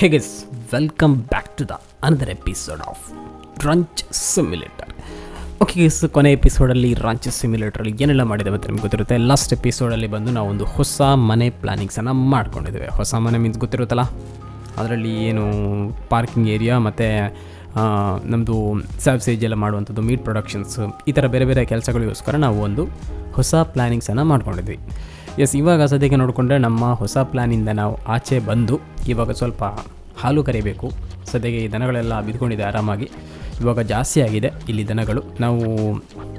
Hey guys welcome back to the another episode of ranch simulator okay guys ಕೊನೆ ಎಪಿಸೋಡಲ್ಲಿ ರಂಚ್ ಸಿಮ್ಯುಲೇಟರಲ್ಲಿ ಏನೆಲ್ಲ ಮಾಡಿದ್ದೇವೆ ಅಂತ ನಿಮ್ಗೆ ಗೊತ್ತಿರುತ್ತೆ? ಲಾಸ್ಟ್ ಎಪಿಸೋಡಲ್ಲಿ ಬಂದು ನಾವು ಒಂದು ಹೊಸ ಮನೆ ಪ್ಲಾನಿಂಗ್ಸನ್ನು ಮಾಡ್ಕೊಂಡಿದ್ದೇವೆ. ಹೊಸ ಮನೆ ಮೀನ್ಸ್ ಗೊತ್ತಿರುತ್ತಲ್ಲ? ಅದರಲ್ಲಿ ಏನು ಪಾರ್ಕಿಂಗ್ ಏರಿಯಾ ಮತ್ತು ನಮ್ಮದು ಸ್ಯಾವ್ಸೇಜ್ ಎಲ್ಲ ಮಾಡುವಂಥದ್ದು ಮೀಟ್ ಪ್ರೊಡಕ್ಷನ್ಸ್ ಈ ಥರ ಬೇರೆ ಬೇರೆ ಕೆಲಸಗಳಿಗೋಸ್ಕರ ನಾವು ಒಂದು ಹೊಸ ಪ್ಲ್ಯಾನಿಂಗ್ಸನ್ನು ಮಾಡ್ಕೊಂಡಿದ್ವಿ. ಎಸ್ ಇವಾಗ ಸದ್ಯಕ್ಕೆ ನೋಡಿಕೊಂಡ್ರೆ ನಮ್ಮ ಹೊಸ ಪ್ಲ್ಯಾನಿಂದ ನಾವು ಆಚೆ ಬಂದು ಇವಾಗ ಸ್ವಲ್ಪ ಹಾಲು ಕರಿಬೇಕು. ಸದ್ಯಕ್ಕೆ ಈ ದನಗಳೆಲ್ಲ ಬಿದ್ಕೊಂಡಿದೆ ಆರಾಮಾಗಿ. ಇವಾಗ ಜಾಸ್ತಿ ಆಗಿದೆ ಇಲ್ಲಿ ದನಗಳು. ನಾವು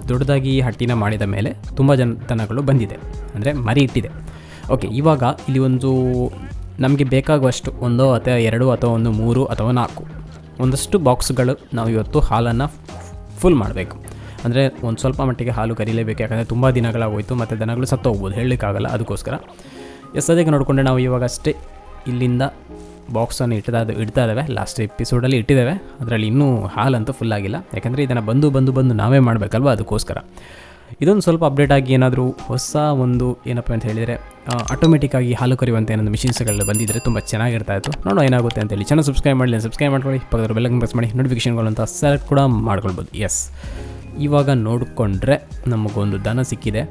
ದೊಡ್ಡದಾಗಿ ಹಟ್ಟಿನ ಮಾಡಿದ ಮೇಲೆ ತುಂಬ ಜನ ದನಗಳು ಬಂದಿದೆ. ಅಂದರೆ ಮರಿ ಇಟ್ಟಿದೆ. ಓಕೆ ಇವಾಗ ಇಲ್ಲಿ ಒಂದು ನಮಗೆ ಬೇಕಾಗುವಷ್ಟು ಒಂದೋ ಅಥವಾ ಎರಡು ಅಥವಾ ಒಂದು ಮೂರು ಅಥವಾ ನಾಲ್ಕು. ಒಂದಷ್ಟು ಬಾಕ್ಸ್ಗಳು ನಾವು ಇವತ್ತು ಹಾಲನ್ನು ಫುಲ್ ಮಾಡಬೇಕು. ಅಂದರೆ ಒಂದು ಸ್ವಲ್ಪ ಮಟ್ಟಿಗೆ ಹಾಲು ಕರೀಲೇಬೇಕು, ಯಾಕಂದರೆ ತುಂಬ ದಿನಗಳಾಗೋಯ್ತು, ಮತ್ತು ದನಗಳು ಸತ್ತು ಹೋಗ್ಬೋದು ಹೇಳಲಿಕ್ಕಾಗಲ್ಲ ಅದಕ್ಕೋಸ್ಕರ. ಎಸ್ ಅದಕ್ಕೆ ನೋಡಿಕೊಂಡೆ ನಾವು ಇವಾಗ ಅಷ್ಟೇ ಇಲ್ಲಿಂದ ಬಾಕ್ಸನ್ನು ಇಡ್ತಾ ಇಡ್ತಾ ಇದ್ದಾವೆ. ಲಾಸ್ಟ್ ಎಪಿಸೋಡಲ್ಲಿ ಇಟ್ಟಿದ್ದೇವೆ. ಅದರಲ್ಲಿ ಇನ್ನೂ ಹಾಲಂತೂ ಫುಲ್ ಆಗಿಲ್ಲ. ಯಾಕಂದರೆ ಇದನ್ನು ಬಂದು ಬಂದು ಬಂದು ನಾವೇ ಮಾಡಬೇಕಲ್ವ ಅದಕ್ಕೋಸ್ಕರ. ಇದೊಂದು ಸ್ವಲ್ಪ ಅಪ್ಡೇಟ್ ಆಗಿ ಏನಾದರೂ ಹೊಸ ಒಂದು ಏನಪ್ಪ ಅಂತ ಹೇಳಿದರೆ ಆಟೋಮೆಟಿಕ್ಕಾಗಿ ಹಾಲು ಕರೆಯುವಂಥ ಏನೊಂದು ಮಿಷಿನ್ಸ್ಗಳು ಬಂದಿದ್ದರೆ ತುಂಬ ಚೆನ್ನಾಗಿರ್ತಾ ಇತ್ತು. ನೋಡೋ ಏನಾಗುತ್ತೆ ಅಂತೇಳಿ ಚೆನ್ನಾಗಿ ಸಬ್ಸ್ಕ್ರೈಬ್ ಮಾಡಲಿ ಸಬ್ಸ್ಕ್ರೈಬ್ ಮಾಡ್ಕೊಳ್ಳಿ. ಪಕ್ಕದ ಬೆಲ್ಲಂಗ್ ಪ್ರೆಸ್ ಮಾಡಿ ನೋಟಿಫಿಕೇಷನ್ಗಳು ಅಂತ ಸೆಲೆಕ್ಟ್ ಕೂಡ ಮಾಡ್ಕೊಳ್ಬೋದು. ಎಸ್ ಇವಾಗ ನೋಡಿಕೊಂಡ್ರೆ ನಮಗೊಂದು ದನ ಸಿಕ್ಕಿದೆ.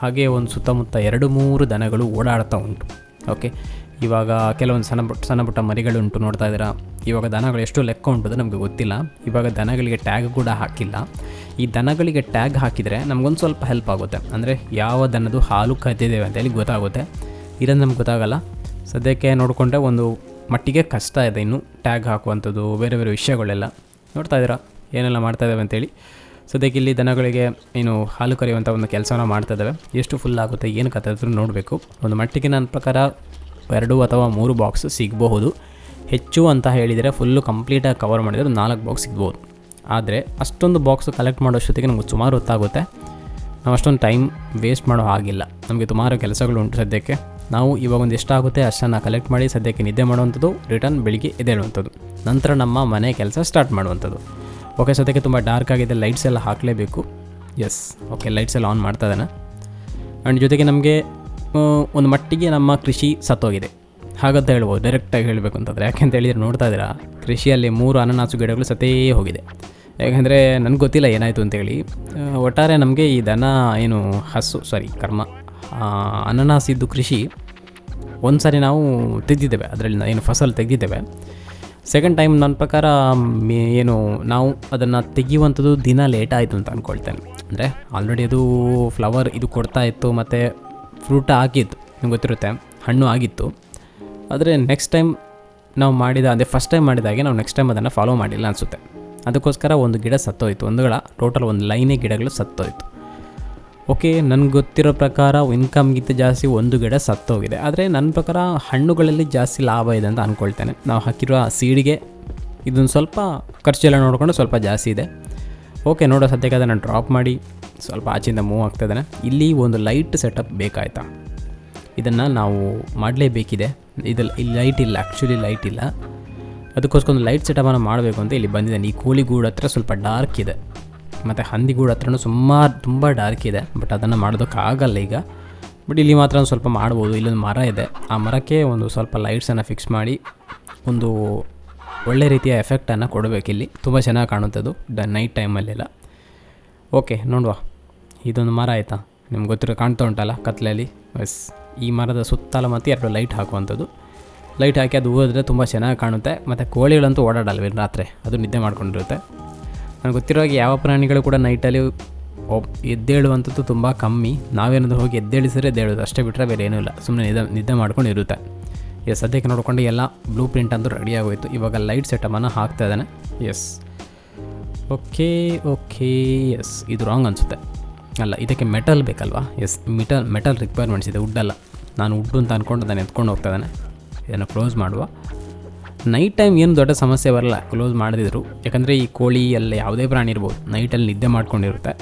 ಹಾಗೆ ಒಂದು ಸುತ್ತಮುತ್ತ ಎರಡು ಮೂರು ದನಗಳು ಓಡಾಡ್ತಾ ಉಂಟು. ಓಕೆ ಇವಾಗ ಕೆಲವೊಂದು ಸಣ್ಣ ಪುಟ್ಟ ಸಣ್ಣ ಪುಟ್ಟ ಮರಿಗಳುಂಟು ನೋಡ್ತಾ ಇದ್ದೀರಾ? ಇವಾಗ ದನಗಳು ಎಷ್ಟು ಲೆಕ್ಕ ಉಂಟು ಅದು ನಮಗೆ ಗೊತ್ತಿಲ್ಲ. ಇವಾಗ ದನಗಳಿಗೆ ಟ್ಯಾಗ್ ಕೂಡ ಹಾಕಿಲ್ಲ. ಈ ದನಗಳಿಗೆ ಟ್ಯಾಗ್ ಹಾಕಿದರೆ ನಮಗೊಂದು ಸ್ವಲ್ಪ ಹೆಲ್ಪ್ ಆಗುತ್ತೆ. ಅಂದರೆ ಯಾವ ದನದು ಹಾಲು ಕದ್ದಿದ್ದೇವೆ ಅಂತೇಳಿ ಗೊತ್ತಾಗುತ್ತೆ. ಇದನ್ನು ನಮ್ಗೆ ಗೊತ್ತಾಗಲ್ಲ. ಸದ್ಯಕ್ಕೆ ನೋಡಿಕೊಂಡ್ರೆ ಒಂದು ಮಟ್ಟಿಗೆ ಕಷ್ಟ ಇದೆ ಇನ್ನು ಟ್ಯಾಗ್ ಹಾಕುವಂಥದ್ದು, ಬೇರೆ ಬೇರೆ ವಿಷಯಗಳೆಲ್ಲ. ನೋಡ್ತಾ ಇದ್ದೀರಾ? ಏನೆಲ್ಲ ಮಾಡ್ತಾ ಇದ್ದಾವೆ ಅಂತೇಳಿ ಸದ್ಯಕ್ಕೆ ಇಲ್ಲಿ ದನಗಳಿಗೆ ಏನು ಹಾಲು ಕರೆಯುವಂಥ ಒಂದು ಕೆಲಸವನ್ನು ಮಾಡ್ತಾ ಇದ್ದಾವೆ. ಎಷ್ಟು ಫುಲ್ ಆಗುತ್ತೆ, ಏನು ಅದ್ರ ನೋಡಬೇಕು. ಒಂದು ಮಟ್ಟಿಗೆ ನನ್ನ ಪ್ರಕಾರ ಎರಡು ಅಥವಾ ಮೂರು ಬಾಕ್ಸ್ ಸಿಗಬಹುದು. ಹೆಚ್ಚು ಅಂತ ಹೇಳಿದರೆ ಫುಲ್ಲು ಕಂಪ್ಲೀಟಾಗಿ ಕವರ್ ಮಾಡಿದರೆ ನಾಲ್ಕು ಬಾಕ್ಸ್ ಸಿಗ್ಬೋದು ಆದರೆ ಅಷ್ಟೊಂದು ಬಾಕ್ಸ್ ಕಲೆಕ್ಟ್ ಮಾಡೋಷ್ಟೊತ್ತಿಗೆ ನಮಗೆ ಸುಮಾರು ಹೊತ್ತಾಗುತ್ತೆ. ನಾವು ಅಷ್ಟೊಂದು ಟೈಮ್ ವೇಸ್ಟ್ ಮಾಡೋ ಹಾಗಿಲ್ಲ. ನಮಗೆ ಸುಮಾರು ಕೆಲಸಗಳು ಉಂಟು ಸದ್ಯಕ್ಕೆ. ನಾವು ಇವಾಗ ಒಂದು ಎಷ್ಟಾಗುತ್ತೆ ಅಷ್ಟನ್ನು ಕಲೆಕ್ಟ್ ಮಾಡಿ ಸದ್ಯಕ್ಕೆ ನಿದ್ದೆ ಮಾಡುವಂಥದ್ದು ರಿಟರ್ನ್ ಬೆಳಿಗ್ಗೆ ಎದ್ದೇಳುವಂಥದ್ದು. ನಂತರ ನಮ್ಮ ಮನೆ ಕೆಲಸ ಸ್ಟಾರ್ಟ್ ಮಾಡುವಂಥದ್ದು. ಓಕೆ ಸದ್ಯಕ್ಕೆ ತುಂಬ ಡಾರ್ಕ್ ಆಗಿದೆ ಲೈಟ್ಸ್ ಎಲ್ಲ ಹಾಕಲೇಬೇಕು. ಎಸ್ ಓಕೆ ಲೈಟ್ಸ್ ಎಲ್ಲ ಆನ್ ಮಾಡ್ತಾ ಇದ್ದಾನೆ. ಆ್ಯಂಡ್ ಜೊತೆಗೆ ನಮಗೆ ಒಂದು ಮಟ್ಟಿಗೆ ನಮ್ಮ ಕೃಷಿ ಸತ್ತೋಗಿದೆ. ಹಾಗಂತ ಹೇಳ್ಬೋದು ಡೈರೆಕ್ಟಾಗಿ ಹೇಳಬೇಕು ಅಂತಂದರೆ. ಯಾಕೆಂತ ಹೇಳಿದರೆ ನೋಡ್ತಾ ಇದ್ದೀರಾ, ಕೃಷಿಯಲ್ಲಿ ಮೂರು ಅನನಾಸು ಗಿಡಗಳು ಸತೇ ಹೋಗಿದೆ. ಯಾಕೆಂದರೆ ನನಗೆ ಗೊತ್ತಿಲ್ಲ ಏನಾಯಿತು ಅಂತೇಳಿ ಒಟ್ಟಾರೆ ನಮಗೆ ಈ ದನ, ಏನು, ಹಸು ಸಾರಿ ಕರ್ಮ ಅನನಾಸಿದ್ದು ಕೃಷಿ ಒಂದು ಸಾರಿ ನಾವು ತೆಗೆದಿದ್ದೇವೆ ಅದರಲ್ಲಿ ಏನು ಫಸಲು ತೆಗೆದಿದ್ದೇವೆ. ಸೆಕೆಂಡ್ ಟೈಮ್ ನನ್ನ ಪ್ರಕಾರ ಏನು, ನಾವು ಅದನ್ನು ತೆಗೆಯುವಂಥದ್ದು ದಿನ ಲೇಟ್ ಆಯಿತು ಅಂತ ಅಂದ್ಕೊಳ್ತೇನೆ ಅಂದರೆ ಆಲ್ರೆಡಿ ಅದು ಫ್ಲವರ್ ಇದು ಕೊಡ್ತಾ ಇತ್ತು, ಮತ್ತು ಫ್ರೂಟ್ ಆಗಿತ್ತು, ನಿಮ್ಗೆ ಗೊತ್ತಿರುತ್ತೆ, ಹಣ್ಣು ಆಗಿತ್ತು. ಆದರೆ ನೆಕ್ಸ್ಟ್ ಟೈಮ್ ನಾವು ಮಾಡಿದ, ಅದೇ ಫಸ್ಟ್ ಟೈಮ್ ಮಾಡಿದಾಗೆ ನಾವು ನೆಕ್ಸ್ಟ್ ಟೈಮ್ ಅದನ್ನು ಫಾಲೋ ಮಾಡಿಲ್ಲ ಅನಿಸುತ್ತೆ. ಅದಕ್ಕೋಸ್ಕರ ಒಂದು ಗಿಡ ಸತ್ತೋಯ್ತು ಒಂದು ಗಿಡ ಟೋಟಲ್ ಒಂದು ಲೈನೇ ಗಿಡಗಳು ಸತ್ತೋಯ್ತು. ಓಕೆ ನನಗೆ ಗೊತ್ತಿರೋ ಪ್ರಕಾರ ಇನ್ಕಮ್ಗಿಂತ ಜಾಸ್ತಿ ಒಂದು ಗಿಡ ಸತ್ತೋಗಿದೆ. ಆದರೆ ನನ್ನ ಪ್ರಕಾರ ಹಣ್ಣುಗಳಲ್ಲಿ ಜಾಸ್ತಿ ಲಾಭ ಇದೆ ಅಂತ ಅಂದ್ಕೊಳ್ತೇನೆ ನಾವು ಹಾಕಿರೋ ಸೀಡಿಗೆ ಇದೊಂದು ಸ್ವಲ್ಪ ಖರ್ಚೆಲ್ಲ ನೋಡಿಕೊಂಡು ಸ್ವಲ್ಪ ಜಾಸ್ತಿ ಇದೆ. ಓಕೆ, ನೋಡೋ ಸದ್ಯಕ್ಕೆ ಅದನ್ನು ಡ್ರಾಪ್ ಮಾಡಿ, ಸ್ವಲ್ಪ ಆಚೆಯಿಂದ ಮೂವ್ ಆಗ್ತಾ ಇದ್ದಾನೆ. ಇಲ್ಲಿ ಒಂದು ಲೈಟ್ ಸೆಟಪ್ ಬೇಕಾಯ್ತಾ? ಇದನ್ನು ನಾವು ಮಾಡಲೇಬೇಕಿದೆ. ಇದಲ್ಲಿ ಇಲ್ಲಿ ಲೈಟ್ ಇಲ್ಲ ಆ್ಯಕ್ಚುಲಿ ಲೈಟ್ ಇಲ್ಲ. ಅದಕ್ಕೋಸ್ಕರ ಒಂದು ಲೈಟ್ ಸೆಟಪನ್ನು ಮಾಡಬೇಕು ಅಂತ ಇಲ್ಲಿ ಬಂದಿದ್ದಾನೆ. ಈ ಕೂಲಿಗೂಡ ಹತ್ರ ಸ್ವಲ್ಪ ಡಾರ್ಕ್ ಇದೆ. ಮತ್ತು ಹಂದಿಗೂಡು ಹತ್ರನೂ ಸುಮಾರು ತುಂಬ ಡಾರ್ಕ್ ಇದೆ ಬಟ್ ಅದನ್ನು ಮಾಡೋದಕ್ಕಾಗಲ್ಲ ಈಗ. ಬಟ್ ಇಲ್ಲಿ ಮಾತ್ರ ಸ್ವಲ್ಪ ಮಾಡ್ಬೋದು, ಇಲ್ಲೊಂದು ಮರ ಇದೆ. ಆ ಮರಕ್ಕೆ ಒಂದು ಸ್ವಲ್ಪ ಲೈಟ್ಸನ್ನು ಫಿಕ್ಸ್ ಮಾಡಿ, ಒಂದು ಒಳ್ಳೆ ರೀತಿಯ ಎಫೆಕ್ಟನ್ನು ಕೊಡಬೇಕಿಲ್ಲಿ ತುಂಬ ಚೆನ್ನಾಗಿ ಕಾಣುತ್ತೆ ಅದು ಡ ನೈಟ್ ಟೈಮಲ್ಲೆಲ್ಲ ಓಕೆ ನೋಡುವ. ಇದೊಂದು ಮರ ಆಯಿತಾ? ನಿಮ್ಗೆ ಗೊತ್ತಿರೋ ಕಾಣ್ತಾ ಉಂಟಲ್ಲ ಕತ್ಲೆಯಲ್ಲಿ ಎಸ್ ಈ ಮರದ ಸುತ್ತಲ ಮತ್ತು ಎರಡು ಲೈಟ್ ಹಾಕುವಂಥದ್ದು. ಲೈಟ್ ಹಾಕಿ ಅದು ಹೋದರೆ ತುಂಬ ಚೆನ್ನಾಗಿ ಕಾಣುತ್ತೆ. ಮತ್ತು ಕೋಳಿಗಳಂತೂ ಓಡಾಡಲ್ವೇನು ರಾತ್ರಿ? ಅದು ನಿದ್ದೆ ಮಾಡ್ಕೊಂಡಿರುತ್ತೆ. ನನಗೆ ಗೊತ್ತಿರೋ ಹಾಗೆ ಯಾವ ಪ್ರಾಣಿಗಳು ಕೂಡ ನೈಟಲ್ಲಿ ಒಬ್ ಎದ್ದೇಳುವಂಥದ್ದು ತುಂಬ ಕಮ್ಮಿ. ನಾವೇನಾದರೂ ಹೋಗಿ ಎದ್ದೇಳಿಸಿದ್ರೆ ಎದ್ದೇಳೋದು. ಅಷ್ಟೇ ಬಿಟ್ಟರೆ ಬೇರೆ ಏನೂ ಇಲ್ಲ. ಸುಮ್ಮನೆ ನಿದ್ದೆ ನಿದ್ದೆ ಮಾಡ್ಕೊಂಡು ಇರುತ್ತೆ. ಎಸ್, ಸದ್ಯಕ್ಕೆ ನೋಡ್ಕೊಂಡು ಎಲ್ಲ ಬ್ಲೂ ಪ್ರಿಂಟ್ ಅಂತೂ ರೆಡಿ ಆಗೋಯಿತು. ಇವಾಗ ಲೈಟ್ ಸೆಟಮನ್ನು ಹಾಕ್ತಾ ಇದ್ದಾನೆ. ಎಸ್ ಓಕೆ ಓಕೆ ಎಸ್ ಇದು ರಾಂಗ್ ಅನಿಸುತ್ತೆ. ಅಲ್ಲ, ಇದಕ್ಕೆ ಮೆಟಲ್ ಬೇಕಲ್ವಾ? ಎಸ್ ಮೆಟಲ್ ಮೆಟಲ್ ರಿಕ್ವೈರ್ಮೆಂಟ್ಸ್ ಇದೆ. ವುಡ್ಡಲ್ಲ ನಾನು ವುಡ್ ಅಂತ ಅಂದ್ಕೊಂಡು ಅದನ್ನು ಎತ್ಕೊಂಡು ಹೋಗ್ತಾ ಇದ್ದಾನೆ. ಇದನ್ನು ಕ್ಲೋಸ್ ಮಾಡುವ. ನೈಟ್ ಟೈಮ್ ಏನು ದೊಡ್ಡ ಸಮಸ್ಯೆ ಬರಲ್ಲ ಕ್ಲೋಸ್ ಮಾಡಿದ್ರು ಯಾಕಂದರೆ ಈ ಕೋಳಿ ಎಲ್ಲ ಯಾವುದೇ ಪ್ರಾಣಿ ಇರ್ಬೋದು ನೈಟಲ್ಲಿ ನಿದ್ದೆ ಮಾಡ್ಕೊಂಡಿರುತ್ತೆ.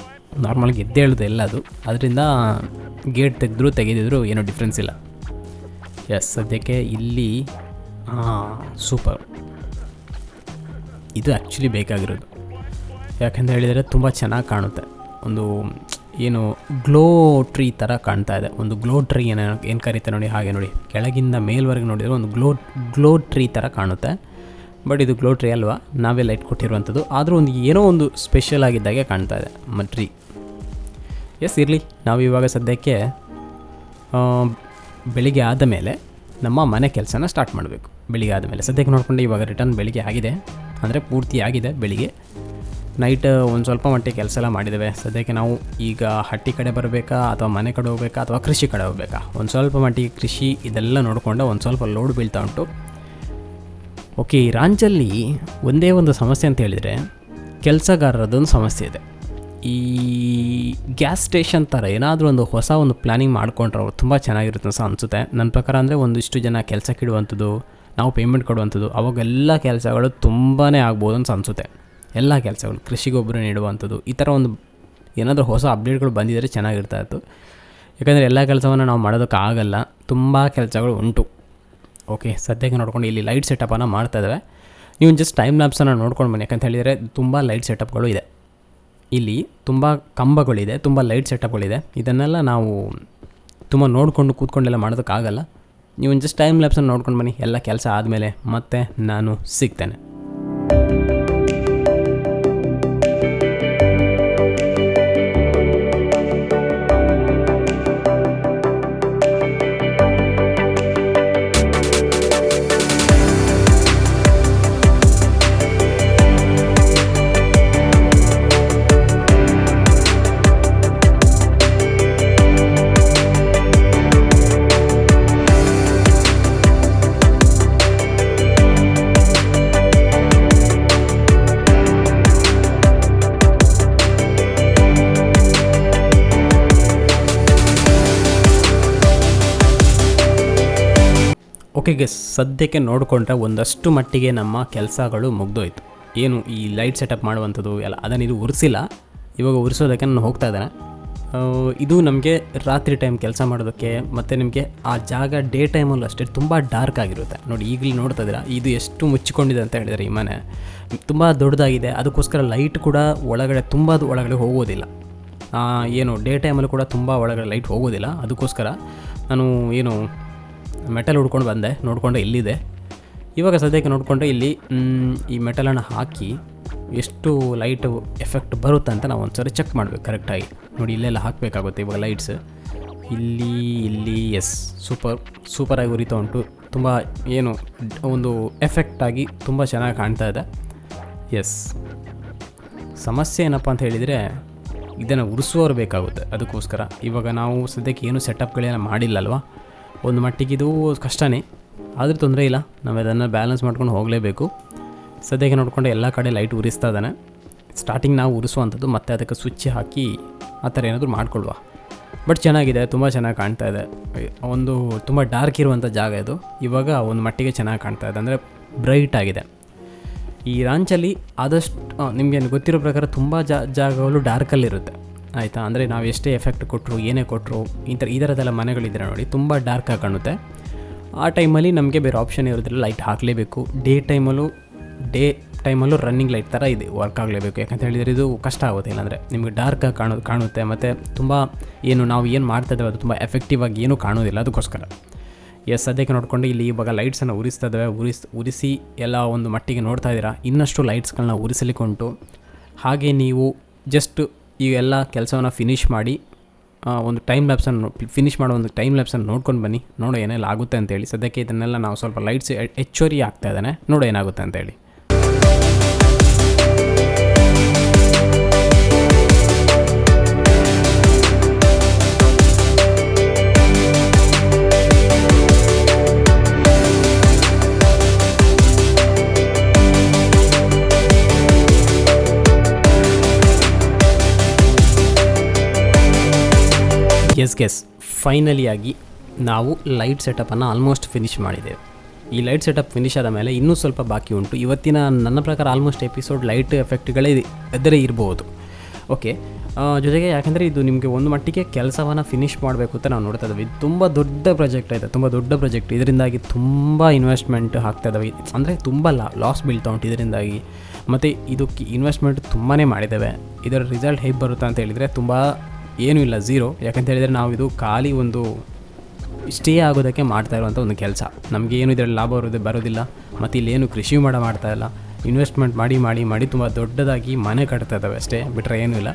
ನಾರ್ಮಲಾಗಿ ಎದ್ದೆ ಹೇಳೋದು ಎಲ್ಲ ಅದು. ಅದರಿಂದ ಗೇಟ್ ತೆಗೆದ್ರು, ತೆಗೆದಿದ್ರು ಏನೂ ಡಿಫ್ರೆನ್ಸ್ ಇಲ್ಲ. ಎಸ್ ಸದ್ಯಕ್ಕೆ ಇಲ್ಲಿ ಸೂಪರ್ ಇದು ಆ್ಯಕ್ಚುಲಿ ಬೇಕಾಗಿರೋದು. ಯಾಕಂತ ಹೇಳಿದರೆ ತುಂಬ ಚೆನ್ನಾಗಿ ಕಾಣುತ್ತೆ. ಒಂದು ಏನು ಗ್ಲೋ ಟ್ರೀ ಥರ ಕಾಣ್ತಾ ಇದೆ. ಒಂದು ಗ್ಲೋ ಟ್ರೀ ಏನೋ, ಏನು ಕರೀತಾರೆ ನೋಡಿ, ಹಾಗೆ ನೋಡಿ. ಕೆಳಗಿಂದ ಮೇಲ್ವರೆಗೆ ನೋಡಿದರೆ ಒಂದು ಗ್ಲೋ ಗ್ಲೋ ಟ್ರೀ ಥರ ಕಾಣುತ್ತೆ. ಬಟ್ ಇದು ಗ್ಲೋ ಟ್ರೀ ಅಲ್ವಾ? ನಾವೇ ಲೈಟ್ ಕೊಟ್ಟಿರುವಂಥದ್ದು. ಆದರೂ ಒಂದು ಏನೋ ಒಂದು ಸ್ಪೆಷಲ್ ಆಗಿದ್ದಾಗೆ ಕಾಣ್ತಾ ಇದೆ ಮ ಟ್ರೀ. ಎಸ್, ಇರಲಿ. ನಾವು ಇವಾಗ ಸದ್ಯಕ್ಕೆ ಬೆಳಿಗ್ಗೆ ಆದ ಮೇಲೆ ನಮ್ಮ ಮನೆ ಕೆಲಸನ ಸ್ಟಾರ್ಟ್ ಮಾಡಬೇಕು. ಬೆಳಿಗ್ಗೆ ಆದಮೇಲೆ ಸದ್ಯಕ್ಕೆ ನೋಡಿಕೊಂಡು ಇವಾಗ ರಿಟರ್ನ್ ಬೆಳಿಗ್ಗೆ ಆಗಿದೆ. ಅಂದರೆ ಪೂರ್ತಿ ಆಗಿದೆ ಬೆಳಿಗ್ಗೆ. ನೈಟ್, ಒಂದು ಸ್ವಲ್ಪ ಮಟ್ಟಿಗೆ ಕೆಲಸ ಎಲ್ಲ ಮಾಡಿದ್ದೇವೆ. ಸದ್ಯಕ್ಕೆ ನಾವು ಈಗ ಹಟ್ಟಿ ಕಡೆ ಬರಬೇಕಾ, ಅಥವಾ ಮನೆ ಕಡೆ ಹೋಗ್ಬೇಕಾ, ಅಥವಾ ಕೃಷಿ ಕಡೆ ಹೋಗ್ಬೇಕಾ? ಒಂದು ಸ್ವಲ್ಪ ಮಟ್ಟಿಗೆ ಕೃಷಿ ಇದೆಲ್ಲ ನೋಡಿಕೊಂಡು ಒಂದು ಸ್ವಲ್ಪ ಲೋಡ್ ಬೀಳ್ತಾ ಉಂಟು. ಓಕೆ, ಈ ರಾಂಚಲ್ಲಿ ಒಂದೇ ಒಂದು ಸಮಸ್ಯೆ ಅಂತ ಹೇಳಿದರೆ, ಕೆಲಸಗಾರರದೊಂದು ಸಮಸ್ಯೆ ಇದೆ. ಈ ಗ್ಯಾಸ್ ಸ್ಟೇಷನ್ ಥರ ಏನಾದರೂ ಒಂದು ಹೊಸ ಒಂದು ಪ್ಲ್ಯಾನಿಂಗ್ ಮಾಡ್ಕೊಂಡ್ರೆ ಅವ್ರು ತುಂಬ ಚೆನ್ನಾಗಿರುತ್ತೆ ಅಂತ ಅನಿಸುತ್ತೆ. ನನ್ನ ಪ್ರಕಾರ ಅಂದರೆ ಒಂದಿಷ್ಟು ಜನ ಕೆಲಸಕ್ಕಿಡುವಂಥದ್ದು ನಾವು ಪೇಮೆಂಟ್ ಕೊಡುವಂಥದ್ದು ಅವಾಗೆಲ್ಲ ಕೆಲಸಗಳು ತುಂಬಾ ಆಗ್ಬೋದು ಅಂತ ಅನಿಸುತ್ತೆ. ಎಲ್ಲ ಕೆಲಸಗಳು ಕೃಷಿಗೊಬ್ಬರ ನೀಡುವಂಥದ್ದು, ಈ ಥರ ಒಂದು ಏನಾದರೂ ಹೊಸ ಅಪ್ಡೇಟ್ಗಳು ಬಂದಿದ್ದರೆ ಚೆನ್ನಾಗಿರ್ತಾ ಇತ್ತು. ಯಾಕಂದರೆ ಎಲ್ಲ ಕೆಲಸವನ್ನು ನಾವು ಮಾಡೋದಕ್ಕಾಗಲ್ಲ ತುಂಬ ಕೆಲಸಗಳು ಉಂಟು. ಓಕೆ ಸದ್ಯಕ್ಕೆ ನೋಡ್ಕೊಂಡು ಇಲ್ಲಿ ಲೈಟ್ ಸೆಟಪನ್ನು ಮಾಡ್ತಾ ಇದ್ದಾವೆ. ನೀವು ಜಸ್ಟ್ ಟೈಮ್ ಲ್ಯಾಬ್ಸನ್ನು ನೋಡ್ಕೊಂಡು ಬನ್ನಿ, ಯಾಕಂತ ಹೇಳಿದರೆ ತುಂಬ ಲೈಟ್ ಸೆಟಪ್ಗಳು ಇದೆ. ಇಲ್ಲಿ ತುಂಬ ಕಂಬಗಳಿದೆ, ತುಂಬ ಲೈಟ್ ಸೆಟಪ್ಗಳಿದೆ ಇದನ್ನೆಲ್ಲ ನಾವು ತುಂಬ ನೋಡಿಕೊಂಡು ಕೂತ್ಕೊಂಡೆಲ್ಲ ಮಾಡೋದಕ್ಕಾಗಲ್ಲ ನೀವು ಜಸ್ಟ್ ಟೈಮ್ ಲ್ಯಾಬ್ಸನ್ನು ನೋಡ್ಕೊಂಡು ಬನ್ನಿ, ಎಲ್ಲ ಕೆಲಸ ಆದಮೇಲೆ ಮತ್ತೆ ನಾನು ಸಿಗ್ತೇನೆ. ಓಕೆ ಗೆಸ್ ಸದ್ಯಕ್ಕೆ ನೋಡಿಕೊಂಡ್ರೆ ಒಂದಷ್ಟು ಮಟ್ಟಿಗೆ ನಮ್ಮ ಕೆಲಸಗಳು ಮುಗ್ದೋಯ್ತು. ಏನು ಈ ಲೈಟ್ ಸೆಟಪ್ ಮಾಡುವಂಥದ್ದು ಎಲ್ಲ ಅದನ್ನು ಇದು ಉರಿಸಿಲ್ಲ. ಇವಾಗ ಉರಿಸೋದಕ್ಕೆ ನಾನು ಹೋಗ್ತಾ ಇದ್ದೇನೆ. ಇದು ನಮಗೆ ರಾತ್ರಿ ಟೈಮ್ ಕೆಲಸ ಮಾಡೋದಕ್ಕೆ ಮತ್ತು ನಿಮಗೆ ಆ ಜಾಗ ಡೇ ಟೈಮಲ್ಲೂ ಅಷ್ಟೇ ತುಂಬ ಡಾರ್ಕ್ ಆಗಿರುತ್ತೆ. ನೋಡಿ ಈಗಲೂ ನೋಡ್ತಾ ಇದ್ದೀರಾ, ಇದು ಎಷ್ಟು ಮುಚ್ಚಿಕೊಂಡಿದೆ ಅಂತ ಹೇಳಿದರೆ ಈ ಮನೆ. ತುಂಬ ದೊಡ್ಡದಾಗಿದೆ, ಅದಕ್ಕೋಸ್ಕರ ಲೈಟ್ ಕೂಡ ಒಳಗಡೆ ತುಂಬ ಒಳಗಡೆ ಹೋಗೋದಿಲ್ಲ. ಏನು ಡೇ ಟೈಮಲ್ಲೂ ಕೂಡ ತುಂಬ ಒಳಗಡೆ ಲೈಟ್ ಹೋಗೋದಿಲ್ಲ, ಅದಕ್ಕೋಸ್ಕರ ನಾನು, ಏನು ಮೆಟಲ್ ಹುಡ್ಕೊಂಡು ಬಂದೆ, ನೋಡಿಕೊಂಡು ಇಲ್ಲಿದೆ ಇವಾಗ ಸದ್ಯಕ್ಕೆ ನೋಡಿಕೊಂಡು ಇಲ್ಲಿ ಈ ಮೆಟಲನ್ನು ಹಾಕಿ ಎಷ್ಟು ಲೈಟ್ ಎಫೆಕ್ಟ್ ಬರುತ್ತೆ ಅಂತ ನಾವು ಒಂದ್ಸರಿ ಚೆಕ್ ಮಾಡಬೇಕು ಕರೆಕ್ಟಾಗಿ. ನೋಡಿ, ಇಲ್ಲೆಲ್ಲ ಹಾಕಬೇಕಾಗುತ್ತೆ ಇವಾಗ ಲೈಟ್ಸ್. ಇಲ್ಲಿ ಇಲ್ಲಿ, ಎಸ್, ಸೂಪರ್, ಸೂಪರಾಗಿ ಉರಿತಾ ಉಂಟು. ತುಂಬ ಏನು, ಒಂದು ಎಫೆಕ್ಟಾಗಿ ತುಂಬ ಚೆನ್ನಾಗಿ ಕಾಣ್ತಾ ಇದೆ. ಎಸ್. ಸಮಸ್ಯೆ ಏನಪ್ಪ ಅಂತ ಹೇಳಿದರೆ, ಇದನ್ನು ಉರಿಸುವವರು ಬೇಕಾಗುತ್ತೆ. ಅದಕ್ಕೋಸ್ಕರ ಇವಾಗ ನಾವು ಸದ್ಯಕ್ಕೆ ಏನು ಸೆಟಪ್ಗಳೇನು ಮಾಡಿಲ್ಲಲ್ವಾ ಒಂದು ಮಟ್ಟಿಗೆ ಇದು ಕಷ್ಟನೇ, ಆದರೂ ತೊಂದರೆ ಇಲ್ಲ. ನಾವು ಅದನ್ನು ಬ್ಯಾಲೆನ್ಸ್ ಮಾಡ್ಕೊಂಡು ಹೋಗಲೇಬೇಕು. ಸದ್ಯಕ್ಕೆ ನೋಡಿಕೊಂಡು ಎಲ್ಲ ಕಡೆ ಲೈಟ್ ಉರಿಸ್ತಾ ಇದ್ದಾನೆ. ಸ್ಟಾರ್ಟಿಂಗ್ ನಾವು ಉರಿಸುವಂಥದ್ದು ಮತ್ತೆ ಅದಕ್ಕೆ ಸ್ವಿಚ್ ಹಾಕಿ ಆ ಥರ ಏನಾದರೂ ಮಾಡ್ಕೊಳ್ವಾ ಬಟ್ ಚೆನ್ನಾಗಿದೆ, ತುಂಬ ಚೆನ್ನಾಗಿ ಕಾಣ್ತಾ ಇದೆ. ಒಂದು ತುಂಬ ಡಾರ್ಕ್ ಇರುವಂಥ ಜಾಗ ಇದು. ಇವಾಗ ಒಂದು ಮಟ್ಟಿಗೆ ಚೆನ್ನಾಗಿ ಕಾಣ್ತಾ ಇದೆ. ಅಂದರೆ ಬ್ರೈಟ್ ಆಗಿದೆ. ಈ ರಾಂಚಲ್ಲಿ ಆದಷ್ಟು ನಿಮಗೇನು ಗೊತ್ತಿರೋ ಪ್ರಕಾರ ತುಂಬ ಜಾಗಗಳು ಡಾರ್ಕಲ್ಲಿರುತ್ತೆ ಆಯಿತಾ? ಅಂದರೆ ನಾವು ಎಷ್ಟೇ ಎಫೆಕ್ಟ್ ಕೊಟ್ಟರು ಏನೇ ಕೊಟ್ಟರು ಈ ಥರ ಈ ಥರದ್ದೆಲ್ಲ ಮನೆಗಳಿದ್ರೆ ನೋಡಿ ತುಂಬ ಡಾರ್ಕಾಗಿ ಕಾಣುತ್ತೆ. ಆ ಟೈಮಲ್ಲಿ ನಮಗೆ ಬೇರೆ ಆಪ್ಷನ್ ಇರೋದಿಲ್ಲ ಲೈಟ್ ಹಾಕಲೇಬೇಕು. ಡೇ ಟೈಮಲ್ಲೂ ಡೇ ಟೈಮಲ್ಲೂ ರನ್ನಿಂಗ್ ಲೈಟ್ ಥರ ಇದೆ ವರ್ಕ್ ಆಗಲೇಬೇಕು. ಯಾಕಂತ ಹೇಳಿದರೆ ಇದು ಕಷ್ಟ ಆಗುತ್ತೆ ಇಲ್ಲಾಂದರೆ ನಿಮಗೆ ಡಾರ್ಕಾಗಿ ಕಾಣೋ ಕಾಣುತ್ತೆ. ಮತ್ತು ತುಂಬ ಏನು ನಾವು ಏನು ಮಾಡ್ತಾ ಇದ್ದೇವೆ, ಅದು ತುಂಬ ಎಫೆಕ್ಟಿವ್ ಆಗಿ ಏನೂ ಕಾಣೋದಿಲ್ಲ ಅದಕ್ಕೋಸ್ಕರ. ಎಸ್ ಸದ್ಯಕ್ಕೆ ನೋಡಿಕೊಂಡು ಇಲ್ಲಿ ಇವಾಗ ಲೈಟ್ಸನ್ನು ಉರಿಸ್ತಾ ಇದ್ದಾವೆ. ಉರಿಸ್ ಉರಿಸಿ ಎಲ್ಲ ಒಂದು ಮಟ್ಟಿಗೆ ನೋಡ್ತಾ ಇದ್ದೀರಾ? ಇನ್ನಷ್ಟು ಲೈಟ್ಸ್ಗಳನ್ನ ಉರಿಸಲಿಕ್ಕೆ ಉಂಟು ಹಾಗೆ ನೀವು ಜಸ್ಟ್ ಈ ಎಲ್ಲ ಕೆಲಸವನ್ನು ಫಿನಿಷ್ ಮಾಡಿ ಒಂದು ಟೈಮ್ ಲ್ಯಾಬ್ಸನ್ನು ಫಿನಿಷ್ ಮಾಡೋ ಒಂದು ಟೈಮ್ ಲ್ಯಾಬ್ಸನ್ನು ನೋಡ್ಕೊಂಡು ಬನ್ನಿ. ನೋಡೋ ಏನೆಲ್ಲ ಆಗುತ್ತೆ ಅಂತೇಳಿ. ಸದ್ಯಕ್ಕೆ ಇದನ್ನೆಲ್ಲ ನಾವು ಸ್ವಲ್ಪ ಲೈಟ್ಸ್ ಹೆಚ್ಚುವರಿ ಆಗ್ತಾ ಇದ್ದಾನೆ. ನೋಡೋ ಏನಾಗುತ್ತೆ ಅಂತೇಳಿ. ಎಸ್ ಫೈನಲಿಯಾಗಿ ನಾವು ಲೈಟ್ ಸೆಟಪನ್ನು ಆಲ್ಮೋಸ್ಟ್ ಫಿನಿಶ್ ಮಾಡಿದ್ದೇವೆ ಈ ಲೈಟ್ ಸೆಟಪ್ ಫಿನಿಶ್ ಆದ ಮೇಲೆ ಇನ್ನೂ ಸ್ವಲ್ಪ ಬಾಕಿ ಉಂಟು. ಇವತ್ತಿನ ನನ್ನ ಪ್ರಕಾರ ಆಲ್ಮೋಸ್ಟ್ ಎಪಿಸೋಡ್ ಲೈಟ್ ಎಫೆಕ್ಟ್ಗಳೇ ಎದುರೇ ಇರಬಹುದು ಓಕೆ ಜೊತೆಗೆ ಯಾಕಂದರೆ ಇದು ನಿಮಗೆ ಒಂದು ಮಟ್ಟಿಗೆ ಕೆಲಸವನ್ನು ಫಿನಿಷ್ ಮಾಡಬೇಕು ಅಂತ ನಾವು ನೋಡ್ತಾ ಇದ್ದೀವಿ ಇದು ತುಂಬ ದೊಡ್ಡ ಪ್ರಾಜೆಕ್ಟ್ ಆಯಿತು. ತುಂಬ ದೊಡ್ಡ ಪ್ರಾಜೆಕ್ಟ್ ಇದರಿಂದಾಗಿ ತುಂಬ ಇನ್ವೆಸ್ಟ್ಮೆಂಟ್ ಆಗ್ತಾ ಇದ್ದಾವೆ ಅಂದರೆ ತುಂಬ ಲಾ ಲಾಸ್ ಬೀಳ್ತಾ ಉಂಟು ಇದರಿಂದಾಗಿ. ಮತ್ತು ಇದಕ್ಕೆ ಇನ್ವೆಸ್ಟ್ಮೆಂಟ್ ತುಂಬಾ ಮಾಡಿದ್ದೇವೆ ಇದರ ರಿಸಲ್ಟ್ ಹೇಗೆ ಬರುತ್ತೆ ಅಂತ ಹೇಳಿದರೆ ತುಂಬ ಏನೂ ಇಲ್ಲ ಝೀರೋ ಯಾಕಂತ ಹೇಳಿದರೆ ನಾವು ಇದು ಖಾಲಿ ಒಂದು ಸ್ಟೇ ಆಗೋದಕ್ಕೆ ಮಾಡ್ತಾ ಇರುವಂಥ ಒಂದು ಕೆಲಸ. ನಮಗೆ ಏನು ಇದರಲ್ಲಿ ಲಾಭ ಬರೋದು, ಬರೋದಿಲ್ಲ. ಮತ್ತು ಇಲ್ಲೇನು ಕೃಷಿ ಮಾಡ ಮಾಡ್ತಾ ಇಲ್ಲ. ಇನ್ವೆಸ್ಟ್ಮೆಂಟ್ ಮಾಡಿ ಮಾಡಿ ಮಾಡಿ ತುಂಬ ದೊಡ್ಡದಾಗಿ ಮನೆ ಕಟ್ತಾ ಇದ್ದಾವೆ ಅಷ್ಟೇ. ಬಿಟ್ಟರೆ ಏನೂ ಇಲ್ಲ.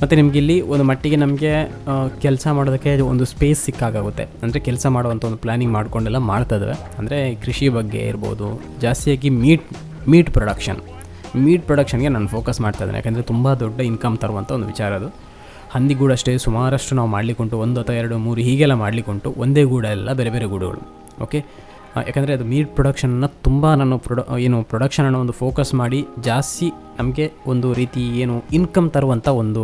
ಮತ್ತು ನಿಮಗೆ ಇಲ್ಲಿ ಒಂದು ಮಟ್ಟಿಗೆ ನಮಗೆ ಕೆಲಸ ಮಾಡೋದಕ್ಕೆ ಒಂದು ಸ್ಪೇಸ್ ಸಿಕ್ಕಾಗುತ್ತೆ ಅಂದರೆ ಕೆಲಸ ಮಾಡುವಂಥ ಒಂದು ಪ್ಲಾನಿಂಗ್ ಮಾಡ್ಕೊಂಡೆಲ್ಲ ಮಾಡ್ತಾ ಇದ್ದಾವೆ. ಅಂದರೆ ಕೃಷಿ ಬಗ್ಗೆ ಇರ್ಬೋದು, ಜಾಸ್ತಿಯಾಗಿ ಮೀಟ್ ಮೀಟ್ ಪ್ರೊಡಕ್ಷನ್ ಮೀಟ್ ಪ್ರೊಡಕ್ಷನ್ಗೆ ನಾನು ಫೋಕಸ್ ಮಾಡ್ತಾ ಇದ್ದೇನೆ. ಯಾಕಂದರೆ ತುಂಬ ದೊಡ್ಡ ಇನ್ಕಮ್ ತರುವಂಥ ಒಂದು ವಿಚಾರ ಅದು. ಹಂದಿಗೂಡು ಅಷ್ಟೇ ಸುಮಾರಷ್ಟು ನಾವು ಮಾಡಲಿಕ್ಕುಂಟು, ಒಂದು ಅಥವಾ ಎರಡು, ಮೂರು, ಹೀಗೆಲ್ಲ ಮಾಡಲಿಕ್ಕುಂಟು. ಒಂದೇ ಗೂಡ ಎಲ್ಲ ಬೇರೆ ಬೇರೆ ಗೂಡುಗಳು. ಓಕೆ ಯಾಕಂದರೆ ಅದು ಮೀಟ್ ಪ್ರೊಡಕ್ಷನನ್ನು ತುಂಬ ನಾನು ಪ್ರೊಡ ಏನು ಪ್ರೊಡಕ್ಷನನ್ನು ಒಂದು ಫೋಕಸ್ ಮಾಡಿ ಜಾಸ್ತಿ ನಮಗೆ ಒಂದು ರೀತಿ ಏನು ಇನ್ಕಮ್ ತರುವಂಥ ಒಂದು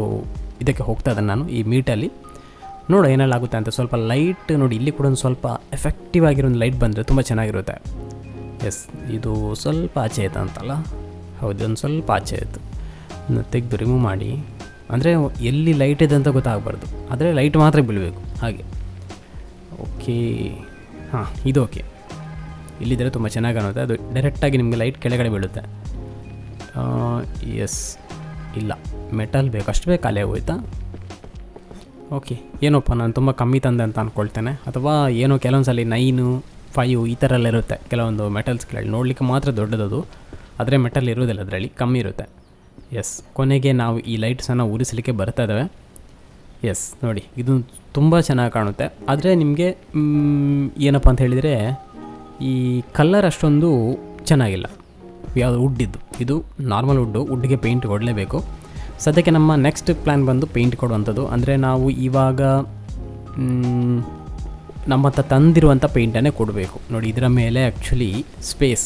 ಇದಕ್ಕೆ ಹೋಗ್ತಾ ಇದ್ದೇನೆ ನಾನು ಈ ಮೀಟಲ್ಲಿ ನೋಡೋ ಏನೆಲ್ಲ ಆಗುತ್ತೆ ಅಂತ, ಸ್ವಲ್ಪ ಲೈಟ್ ನೋಡಿ, ಇಲ್ಲಿ ಕೂಡ ಒಂದು ಸ್ವಲ್ಪ ಎಫೆಕ್ಟಿವ್ ಆಗಿರೋ ಒಂದು ಲೈಟ್ ಬಂದರೆ ತುಂಬ ಚೆನ್ನಾಗಿರುತ್ತೆ. ಎಸ್ ಇದು ಸ್ವಲ್ಪ ಆಚೆ ಆಯ್ತು ಅಂತಲ್ಲ? ಹೌದು ಒಂದು ಸ್ವಲ್ಪ ಆಚೆ ಆಯಿತು ತೆಗೆದು ರಿಮೂವ್ ಮಾಡಿ. ಅಂದರೆ ಎಲ್ಲಿ ಲೈಟ್ ಇದೆ ಅಂತ ಗೊತ್ತಾಗಬಾರ್ದು. ಆದರೆ ಲೈಟ್ ಮಾತ್ರ ಬೀಳಬೇಕು. ಹಾಗೆ. ಓಕೆ ಹಾಂ, ಇದು ಓಕೆ ಇಲ್ಲಿದ್ದರೆ ತುಂಬ ಚೆನ್ನಾಗಿ ಕಾಣುತ್ತೆ. ಅದು ಡೈರೆಕ್ಟಾಗಿ ನಿಮಗೆ ಲೈಟ್ ಕೆಳಗಡೆ ಬೀಳುತ್ತೆ. ಎಸ್ ಇಲ್ಲ. ಮೆಟಲ್ ಬೇಕು. ಅಷ್ಟು ಬೇಕು ಅಲ್ಲೇ ಹೋಯ್ತಾ ಓಕೆ ಏನೋಪ್ಪ, ನಾನು ತುಂಬ ಕಮ್ಮಿ ತಂದೆ ಅಂತ ಅಂದ್ಕೊಳ್ತೇನೆ ಅಥವಾ ಏನೋ ಕೆಲವೊಂದು ಸಲ ನೈನು ಫೈವ್ ಈ ಥರ ಎಲ್ಲ ಇರುತ್ತೆ. ಕೆಲವೊಂದು ಮೆಟಲ್ಸ್ಗಳಲ್ಲಿ ನೋಡಲಿಕ್ಕೆ ಮಾತ್ರ ದೊಡ್ಡದದು. ಆದರೆ ಮೆಟಲ್ ಇರೋದಿಲ್ಲ ಅದರಲ್ಲಿ. ಕಮ್ಮಿ ಇರುತ್ತೆ. ಎಸ್ ಕೊನೆಗೆ ನಾವು ಈ ಲೈಟ್ಸನ್ನು ಉರಿಸಲಿಕ್ಕೆ ಬರ್ತಾ ಇದ್ದಾವೆ. ಎಸ್ ನೋಡಿ, ಇದು ತುಂಬ ಚೆನ್ನಾಗಿ ಕಾಣುತ್ತೆ. ಆದರೆ ನಿಮಗೆ ಏನಪ್ಪ ಅಂತ ಹೇಳಿದರೆ, ಈ ಕಲ್ಲರ್ ಅಷ್ಟೊಂದು ಚೆನ್ನಾಗಿಲ್ಲ. ಯಾವುದು ವುಡ್ಡಿದ್ದು ಇದು ನಾರ್ಮಲ್ ವುಡ್ಡು ವುಡ್ಗೆ ಪೇಂಟ್ ಕೊಡಲೇಬೇಕು. ಸದ್ಯಕ್ಕೆ ನಮ್ಮ ನೆಕ್ಸ್ಟ್ ಪ್ಲ್ಯಾನ್ ಬಂದು ಪೇಂಟ್ ಕೊಡುವಂಥದ್ದು. ಅಂದರೆ ನಾವು ಇವಾಗ ನಮ್ಮ ಹತ್ರ ತಂದಿರುವಂಥ ಪೇಂಟನ್ನೇ ಕೊಡಬೇಕು. ನೋಡಿ, ಇದರ ಮೇಲೆ ಆ್ಯಕ್ಚುಲಿ ಸ್ಪೇಸ್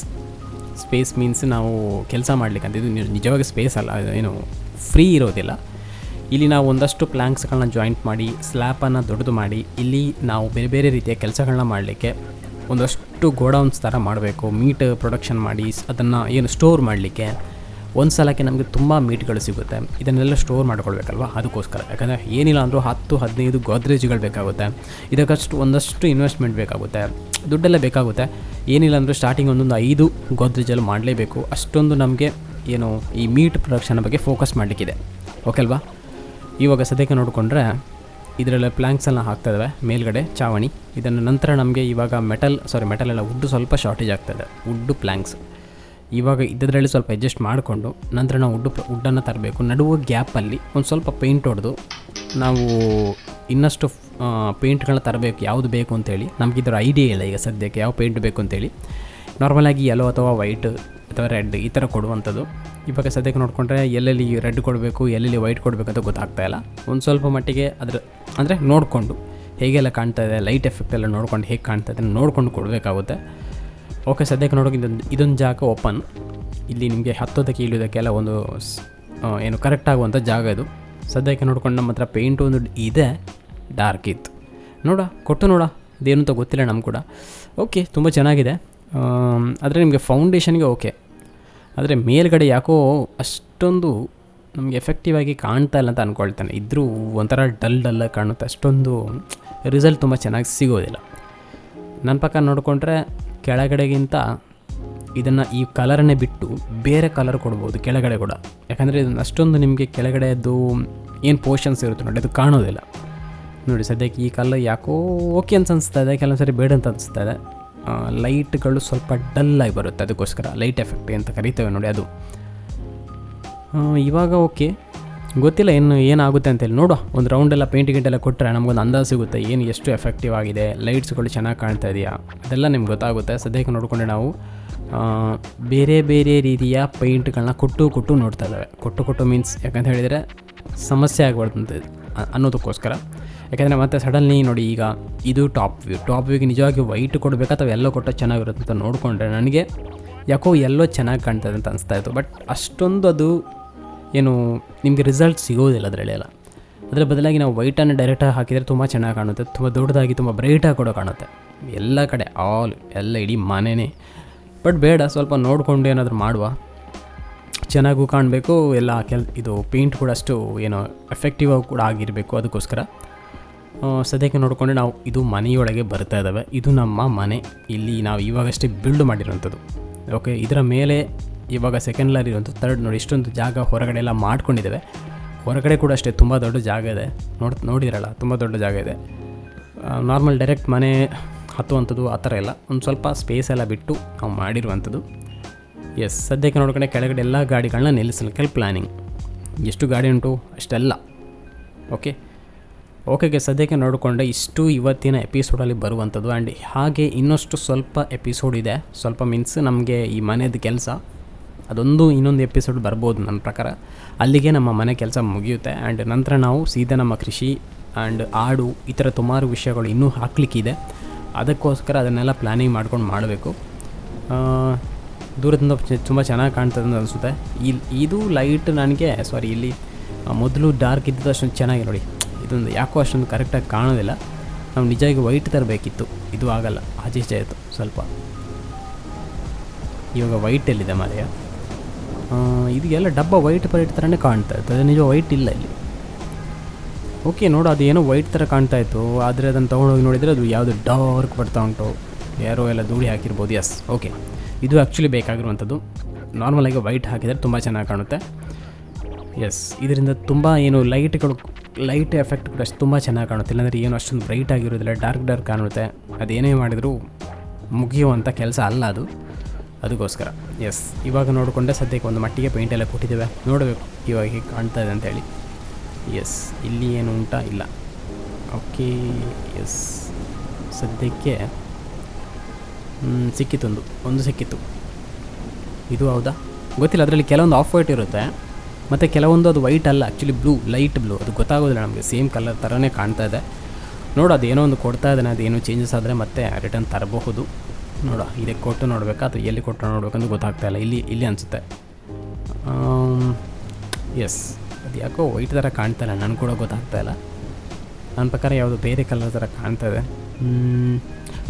ಸ್ಪೇಸ್ ಮೀನ್ಸ್ ನಾವು ಕೆಲಸ ಮಾಡಲಿಕ್ಕೆ ಅಂತ ಇದು ನಿಜವಾಗಿ ಸ್ಪೇಸ್ ಅಲ್ಲ ಏನು ಫ್ರೀ ಇರೋದಿಲ್ಲ. ಇಲ್ಲಿ ನಾವು ಒಂದಷ್ಟು ಪ್ಲ್ಯಾಂಕ್ಸ್ಗಳನ್ನ ಜಾಯಿಂಟ್ ಮಾಡಿ ಸ್ಲ್ಯಾಪನ್ನು ದೊಡ್ಡದು ಮಾಡಿ, ಇಲ್ಲಿ ನಾವು ಬೇರೆ ಬೇರೆ ರೀತಿಯ ಕೆಲಸಗಳನ್ನ ಮಾಡಲಿಕ್ಕೆ ಒಂದಷ್ಟು ಗೋಡೌನ್ಸ್ ಥರ ಮಾಡಬೇಕು. ಮೀಟ್ ಪ್ರೊಡಕ್ಷನ್ ಮಾಡಿ, ಅದನ್ನು ಏನು ಸ್ಟೋರ್ ಮಾಡಲಿಕ್ಕೆ. ಒಂದು ಸಲಕ್ಕೆ ನಮಗೆ ತುಂಬ ಮೀಟ್ಗಳು ಸಿಗುತ್ತೆ. ಇದನ್ನೆಲ್ಲ ಸ್ಟೋರ್ ಮಾಡ್ಕೊಳ್ಬೇಕಲ್ವ? ಅದಕ್ಕೋಸ್ಕರ. ಯಾಕಂದರೆ ಏನಿಲ್ಲ ಅಂದರೂ ಹತ್ತು, ಹದಿನೈದು ಗೋದ್ರೇಜ್ಗಳು ಬೇಕಾಗುತ್ತೆ. ಇದಕ್ಕಷ್ಟು ಒಂದಷ್ಟು ಇನ್ವೆಸ್ಟ್ಮೆಂಟ್ ಬೇಕಾಗುತ್ತೆ. ದುಡ್ಡೆಲ್ಲ ಬೇಕಾಗುತ್ತೆ. ಏನಿಲ್ಲ ಅಂದರೂ ಸ್ಟಾರ್ಟಿಂಗ್ ಒಂದೊಂದು ಐದು ಗೋದ್ರೇಜಲ್ಲಿ ಮಾಡಲೇಬೇಕು. ಅಷ್ಟೊಂದು ನಮಗೆ ಏನು ಈ ಮೀಟ್ ಪ್ರೊಡಕ್ಷನ್ ಬಗ್ಗೆ ಫೋಕಸ್ ಮಾಡಲಿಕ್ಕಿದೆ. ಓಕೆ ಅಲ್ವಾ ಇವಾಗ ಸದ್ಯಕ್ಕೆ ನೋಡಿಕೊಂಡ್ರೆ ಇದರಲ್ಲ ಪ್ಲ್ಯಾಂಕ್ಸನ್ನು ಹಾಕ್ತಾ ಮೇಲ್ಗಡೆ ಚಾವಣಿ. ಇದನ್ನು ನಂತರ ನಮಗೆ ಇವಾಗ ಮೆಟಲ್ ಸಾರಿ ಮೆಟಲ್ ಎಲ್ಲ ವುಡ್ಡು ಸ್ವಲ್ಪ ಶಾರ್ಟೇಜ್ ಆಗ್ತದೆ ವುಡ್ಡು ಪ್ಲ್ಯಾಂಕ್ಸ್ ಇವಾಗ ಇದ್ದದ್ರಲ್ಲಿ ಸ್ವಲ್ಪ ಅಡ್ಜಸ್ಟ್ ಮಾಡಿಕೊಂಡು ನಂತರ ನಾವು ವುಡ್ಡು ಉಡ್ಡನ್ನು ತರಬೇಕು. ನಡುವ ಗ್ಯಾಪಲ್ಲಿ ಒಂದು ಸ್ವಲ್ಪ ಪೇಂಟ್ ಹೊಡೆದು ನಾವು ಇನ್ನಷ್ಟು ಪೇಂಟ್ಗಳನ್ನ ತರಬೇಕು. ಯಾವುದು ಬೇಕು ಅಂತೇಳಿ. ನಮ್ಗೆ ಇದರ ಐಡಿಯಾ ಇಲ್ಲ ಈಗ ಸದ್ಯಕ್ಕೆ ಯಾವ ಪೇಂಟ್ ಬೇಕು ಅಂತೇಳಿ. ನಾರ್ಮಲಾಗಿ ಯೆಲ್ಲೋ ಅಥವಾ ವೈಟ್ ಅಥವಾ ರೆಡ್ ಈ ಥರ ಕೊಡುವಂಥದ್ದು. ಇವಾಗ ಸದ್ಯಕ್ಕೆ ನೋಡಿಕೊಂಡ್ರೆ ಎಲ್ಲೆಲ್ಲಿ ರೆಡ್ ಕೊಡಬೇಕು, ಎಲ್ಲೆಲ್ಲಿ ವೈಟ್ ಕೊಡಬೇಕು ಅಂತ ಗೊತ್ತಾಗ್ತಾ ಇಲ್ಲ. ಒಂದು ಸ್ವಲ್ಪ ಮಟ್ಟಿಗೆ ಅದ್ರ, ಅಂದರೆ ನೋಡಿಕೊಂಡು ಹೇಗೆಲ್ಲ ಕಾಣ್ತಾ ಇದೆ ಲೈಟ್ ಎಫೆಕ್ಟ್ ಎಲ್ಲ ನೋಡ್ಕೊಂಡು ಹೇಗೆ ಕಾಣ್ತಾ ಇದೆ ನೋಡ್ಕೊಂಡು ಕೊಡಬೇಕಾಗುತ್ತೆ. ಓಕೆ ಸದ್ಯಕ್ಕೆ ನೋಡೋಕೆ ಇದೊಂದು ಇದೊಂದು ಜಾಗ ಓಪನ್ ಇಲ್ಲಿ ನಿಮಗೆ ಹತ್ತೋದಕ್ಕೆ ಇಳಿಯೋದಕ್ಕೆಲ್ಲ ಒಂದು ಏನು ಕರೆಕ್ಟ್ ಆಗುವಂಥ ಜಾಗ ಇದು. ಸದ್ಯಕ್ಕೆ ನೋಡ್ಕೊಂಡು ನಮ್ಮ ಹತ್ರ ಪೇಂಟ್ ಒಂದು ಇದೆ ಡಾರ್ಕ್ ಇತ್ತು. ನೋಡ, ಕೊಟ್ಟು ನೋಡ, ಇದೇನು ಅಂತ ಗೊತ್ತಿಲ್ಲ ನಮ್ಗೆ ಕೂಡ. ಓಕೆ ತುಂಬ ಚೆನ್ನಾಗಿದೆ. ಆದರೆ ನಿಮಗೆ ಫೌಂಡೇಶನ್ಗೆ ಓಕೆ ಆದರೆ ಮೇಲ್ಗಡೆ ಯಾಕೋ ಅಷ್ಟೊಂದು ನಮಗೆ ಎಫೆಕ್ಟಿವ್ ಆಗಿ ಕಾಣ್ತಾ ಇಲ್ಲ ಅಂತ ಅಂದ್ಕೊಳ್ತಾನೆ ಇದ್ದರೂ ಒಂಥರ ಡಲ್ ಡಲ್ಲ ಕಾಣುತ್ತೆ. ಅಷ್ಟೊಂದು ರಿಸಲ್ಟ್ ತುಂಬ ಚೆನ್ನಾಗಿ ಸಿಗೋದಿಲ್ಲ. ನನ್ನ ಪಕ್ಕ ನೋಡಿಕೊಂಡ್ರೆ ಕೆಳಗಡೆಗಿಂತ ಇದನ್ನು ಈ ಕಲರನ್ನೇ ಬಿಟ್ಟು ಬೇರೆ ಕಲರ್ ಕೊಡ್ಬೋದು ಕೆಳಗಡೆ ಕೂಡ. ಯಾಕಂದರೆ ಇದನ್ನು ಅಷ್ಟೊಂದು ನಿಮಗೆ ಕೆಳಗಡೆದು ಏನು ಪೋರ್ಷನ್ಸ್ ಇರುತ್ತೆ ನೋಡಿ, ಅದು ಕಾಣೋದಿಲ್ಲ. ನೋಡಿ, ಸದ್ಯಕ್ಕೆ ಈ ಕಲರ್ ಯಾಕೋ ಓಕೆ ಅಂತ ಅನಿಸ್ತಾ ಇದೆ, ಕೆಲವೊಂದು ಸರಿ ಬೇಡ ಅಂತ ಅನಿಸ್ತಾ ಇದೆ. ಲೈಟ್ಗಳು ಸ್ವಲ್ಪ ಡಲ್ಲಾಗಿ ಬರುತ್ತೆ, ಅದಕ್ಕೋಸ್ಕರ. ಲೈಟ್ ಎಫೆಕ್ಟ್ ಅಂತ ಕರಿತೇವೆ ನೋಡಿ ಅದು. ಇವಾಗ ಓಕೆ ಗೊತ್ತಿಲ್ಲ ಏನು ಏನಾಗುತ್ತೆ ಅಂತೇಳಿ. ನೋಡುವ, ಒಂದು ರೌಂಡೆಲ್ಲ ಪೇಂಟ್ ಗಿಂಟೆಲ್ಲ ಕೊಟ್ಟರೆ ನಮಗೊಂದು ಅಂದಾಜು ಸಿಗುತ್ತೆ. ಏನು ಎಷ್ಟು ಎಫೆಕ್ಟಿವ್ ಆಗಿದೆ ಲೈಟ್ಸ್ಗಳು ಚೆನ್ನಾಗಿ ಕಾಣ್ತಾ ಇದೆಯಾ? ಅದೆಲ್ಲ ನಿಮ್ಗೆ ಗೊತ್ತಾಗುತ್ತೆ. ಸದ್ಯಕ್ಕೆ ನೋಡಿಕೊಂಡೆ ನಾವು ಬೇರೆ ಬೇರೆ ರೀತಿಯ ಪೇಂಟ್ಗಳನ್ನ ಕೊಟ್ಟು ಕೊಟ್ಟು ನೋಡ್ತಾ ಇದ್ದಾವೆ. ಕೊಟ್ಟು ಕೊಟ್ಟು ಮೀನ್ಸ್ ಯಾಕಂತ ಹೇಳಿದರೆ ಸಮಸ್ಯೆ ಆಗಬಾರ್ದಂತ ಅನ್ನೋದಕ್ಕೋಸ್ಕರ. ಯಾಕಂದರೆ ಮತ್ತೆ ಸಡನ್ಲಿ ನೋಡಿ ಈಗ ಇದು ಟಾಪ್ ವ್ಯೂ ಟಾಪ್ ವ್ಯೂಗೆ ನಿಜವಾಗಿ ವೈಟ್ ಕೊಡಬೇಕಾ ಅಥವಾ ಎಲ್ಲೋ ಕೊಟ್ಟರೆ ಚೆನ್ನಾಗಿರುತ್ತೆ ಅಂತ ನೋಡಿಕೊಂಡ್ರೆ ನನಗೆ ಯಾಕೋ ಎಲ್ಲೋ ಚೆನ್ನಾಗಿ ಕಾಣ್ತದೆ ಅಂತ ಅನಿಸ್ತಾ ಇತ್ತು. ಬಟ್ ಅಷ್ಟೊಂದು ಅದು ಏನು, ನಿಮಗೆ ರಿಸಲ್ಟ್ ಸಿಗೋದಿಲ್ಲ ಅದರಲ್ಲಿ ಎಲ್ಲ. ಅದರ ಬದಲಾಗಿ ನಾವು ವೈಟನ್ನು ಡೈರೆಕ್ಟಾಗಿ ಹಾಕಿದರೆ ತುಂಬ ಚೆನ್ನಾಗಿ ಕಾಣುತ್ತೆ, ತುಂಬ ದೊಡ್ಡದಾಗಿ ತುಂಬ ಬ್ರೈಟಾಗಿ ಕೂಡ ಕಾಣುತ್ತೆ. ಎಲ್ಲ ಕಡೆ ಆಲ್ ಎಲ್ಲ ಇಡೀ ಮನೆಯೇ ಬಟ್ ಬೇಡ, ಸ್ವಲ್ಪ ನೋಡಿಕೊಂಡು ಏನಾದರೂ ಮಾಡುವ. ಚೆನ್ನಾಗೂ ಕಾಣಬೇಕು, ಎಲ್ಲ ಕೆಲ್, ಇದು ಪೇಂಟ್ ಕೂಡ ಅಷ್ಟು ಏನೋ ಎಫೆಕ್ಟಿವ್ ಆಗಿ ಕೂಡ ಆಗಿರಬೇಕು ಅದಕ್ಕೋಸ್ಕರ. ಸದ್ಯಕ್ಕೆ ನೋಡಿಕೊಂಡೆ ನಾವು ಇದು ಮನೆಯೊಳಗೆ ಬರ್ತಾ ಇದ್ದಾವೆ ಇದು ನಮ್ಮ ಮನೆ. ಇಲ್ಲಿ ನಾವು ಇವಾಗಷ್ಟೇ ಬಿಲ್ಡ್ ಮಾಡಿರೋಂಥದ್ದು ಓಕೆ ಇದರ ಮೇಲೆ ಇವಾಗ ಸೆಕೆಂಡ್ ಲಾರಿ ಇರುವಂಥ ತರ್ಡ್ ನೋಡಿ ಇಷ್ಟೊಂದು ಜಾಗ ಹೊರಗಡೆ ಎಲ್ಲ ಮಾಡ್ಕೊಂಡಿದ್ದೇವೆ. ಹೊರಗಡೆ ಕೂಡ ಅಷ್ಟೇ ತುಂಬ ದೊಡ್ಡ ಜಾಗ ಇದೆ. ನೋಡ್, ನೋಡಿರಲ್ಲ, ತುಂಬ ದೊಡ್ಡ ಜಾಗ ಇದೆ. ನಾರ್ಮಲ್ ಡೈರೆಕ್ಟ್ ಮನೆ ಹತ್ತುವಂಥದ್ದು ಆ ಥರ ಇಲ್ಲ. ಒಂದು ಸ್ವಲ್ಪ ಸ್ಪೇಸ್ ಎಲ್ಲ ಬಿಟ್ಟು ನಾವು ಮಾಡಿರುವಂಥದ್ದು. ಎಸ್ ಸದ್ಯಕ್ಕೆ ನೋಡ್ಕೊಂಡೆ ಕೆಳಗಡೆ ಎಲ್ಲ ಗಾಡಿಗಳನ್ನ ನಿಲ್ಲಿಸಲಿಕ್ಕೆ ಪ್ಲ್ಯಾನಿಂಗ್ ಎಷ್ಟು ಗಾಡಿ ಉಂಟು? ಅಷ್ಟೆಲ್ಲ. ಓಕೆ ಓಕೆಗೆ ಸದ್ಯಕ್ಕೆ ನೋಡಿಕೊಂಡೆ ಇಷ್ಟು ಇವತ್ತಿನ ಎಪಿಸೋಡಲ್ಲಿ ಬರುವಂಥದ್ದು. ಆ್ಯಂಡ್ ಹಾಗೆ ಇನ್ನಷ್ಟು ಸ್ವಲ್ಪ ಎಪಿಸೋಡ್ ಇದೆ. ಸ್ವಲ್ಪ ಮೀನ್ಸ್ ನಮಗೆ ಈ ಮನೆಯದು ಕೆಲಸ. ಅದೊಂದು ಇನ್ನೊಂದು ಎಪಿಸೋಡ್ ಬರ್ಬೋದು ನನ್ನ ಪ್ರಕಾರ. ಅಲ್ಲಿಗೆ ನಮ್ಮ ಮನೆ ಕೆಲಸ ಮುಗಿಯುತ್ತೆ ಆ್ಯಂಡ್ ನಂತರ ನಾವು ಸೀದಾ ನಮ್ಮ ಕೃಷಿ ಆ್ಯಂಡ್ ಆಡು ಈ ಥರ ತುಮಾರು ವಿಷಯಗಳು ಇನ್ನೂ ಹಾಕ್ಲಿಕ್ಕಿದೆ. ಅದಕ್ಕೋಸ್ಕರ ಅದನ್ನೆಲ್ಲ ಪ್ಲ್ಯಾನಿಂಗ್ ಮಾಡ್ಕೊಂಡು ಮಾಡಬೇಕು. ದೂರದಿಂದ ತುಂಬ ಚೆನ್ನಾಗಿ ಕಾಣ್ತದೆ ಅಂತ ಅನಿಸುತ್ತೆ. ಇಲ್ಲಿ ಇದು ಲೈಟ್ ನನಗೆ ಸಾರಿ ಇಲ್ಲಿ ಮೊದಲು ಡಾರ್ಕ್ ಇದ್ದದ್ದು ಅಷ್ಟೊಂದು ಚೆನ್ನಾಗಿ ನೋಡಿ. ಇದೊಂದು ಯಾಕೋ ಅಷ್ಟೊಂದು ಕರೆಕ್ಟಾಗಿ ಕಾಣೋದಿಲ್ಲ. ನಾವು ನಿಜವಾಗಿ ವೈಟ್ ತರಬೇಕಿತ್ತು. ಇದು ಆಗಲ್ಲ. ಆಚೆ ಆಯಿತು, ಸ್ವಲ್ಪ. ಇವಾಗ ವೈಟ್ ಎಲ್ಲಿದೆ ಮಾರೆಯ? ಇದು ಎಲ್ಲ ಡಬ್ಬ ವೈಟ್ ಪರೇಟ್ ಥರನೇ ಕಾಣ್ತಾ ಇತ್ತು. ಅದೇ ನಿಜ ವೈಟ್ ಇಲ್ಲ ಇಲ್ಲಿ. ಓಕೆ ನೋಡು, ಅದು ಏನೋ ವೈಟ್ ಥರ ಕಾಣ್ತಾ ಇತ್ತು. ಆದರೆ ಅದನ್ನು ತೊಗೊಂಡೋಗಿ ನೋಡಿದರೆ ಅದು ಯಾವುದು ಡಾರ್ಕ್ ಬರ್ತಾ ಉಂಟು. ಯಾರೋ ಎಲ್ಲ ಧೂಳಿ ಹಾಕಿರ್ಬೋದು. ಎಸ್ ಓಕೆ ಇದು ಆ್ಯಕ್ಚುಲಿ ಬೇಕಾಗಿರುವಂಥದ್ದು. ನಾರ್ಮಲಾಗಿ ವೈಟ್ ಹಾಕಿದರೆ ತುಂಬ ಚೆನ್ನಾಗಿ ಕಾಣುತ್ತೆ. ಎಸ್ ಇದರಿಂದ ತುಂಬ ಏನು ಲೈಟ್ಗಳು, ಲೈಟ್ ಎಫೆಕ್ಟ್ ಕೂಡ ಅಷ್ಟು ತುಂಬ ಚೆನ್ನಾಗಿ ಕಾಣುತ್ತೆ. ಇಲ್ಲಾಂದರೆ ಏನು ಅಷ್ಟೊಂದು ಬ್ರೈಟ್ ಆಗಿರೋದಿಲ್ಲ, ಡಾರ್ಕ್ ಡಾರ್ಕ್ ಕಾಣುತ್ತೆ. ಅದೇನೇ ಮಾಡಿದರೂ ಮುಗಿಯುವಂಥ ಕೆಲಸ ಅಲ್ಲ ಅದು. ಅದಕ್ಕೋಸ್ಕರ. ಎಸ್ ಇವಾಗ ನೋಡಿಕೊಂಡೆ ಸದ್ಯಕ್ಕೆ ಒಂದು ಮಟ್ಟಿಗೆ ಪೇಂಟ್ ಎಲ್ಲ ಕೊಟ್ಟಿದ್ದೇವೆ. ನೋಡಬೇಕು ಇವಾಗ ಹೇಗೆ ಕಾಣ್ತಾ ಇದೆ ಅಂತೇಳಿ. ಎಸ್ ಇಲ್ಲಿ ಏನು ಉಂಟಾ? ಇಲ್ಲ. ಓಕೆ ಎಸ್ ಸದ್ಯಕ್ಕೆ ಸಿಕ್ಕಿತ್ತೊಂದು. ಒಂದು ಸಿಕ್ಕಿತ್ತು. ಇದು ಹೌದಾ? ಗೊತ್ತಿಲ್ಲ, ಅದರಲ್ಲಿ ಕೆಲವೊಂದು ಆಫ್ ವೈಟ್ ಇರುತ್ತೆ. ಮತ್ತು ಕೆಲವೊಂದು ಅದು ವೈಟ್ ಅಲ್ಲ ಆ್ಯಕ್ಚುಲಿ ಬ್ಲೂ ಲೈಟ್ ಬ್ಲೂ ಅದು ಗೊತ್ತಾಗೋದಿಲ್ಲ ನಮಗೆ. ಸೇಮ್ ಕಲರ್ ಥರನೇ ಕಾಣ್ತಾ ಇದೆ. ನೋಡು, ಅದೇನೋ ಒಂದು ಕೊಡ್ತಾ ಇದ್ದಾನೆ, ಅದೇನೋ ಚೇಂಜಸ್ ಆದರೆ ಮತ್ತೆ ರಿಟರ್ನ್ ತರಬಹುದು. ನೋಡ ಇದಕ್ಕೆ ಕೊಟ್ಟು ನೋಡಬೇಕಾ ಅಥವಾ ಎಲ್ಲಿ ಕೊಟ್ಟು ನೋಡಬೇಕಂತ ಗೊತ್ತಾಗ್ತಾ ಇಲ್ಲ. ಇಲ್ಲಿ ಇಲ್ಲಿ ಅನಿಸುತ್ತೆ. ಎಸ್ ಅದು ಯಾಕೋ ವೈಟ್ ಥರ ಕಾಣ್ತಾ ಇಲ್ಲ, ನನಗೆ ಕೂಡ ಗೊತ್ತಾಗ್ತಾ ಇಲ್ಲ. ನನ್ನ ಪ್ರಕಾರ ಯಾವುದು ಬೇರೆ ಕಲರ್ ಥರ ಕಾಣ್ತಾ ಇದೆ.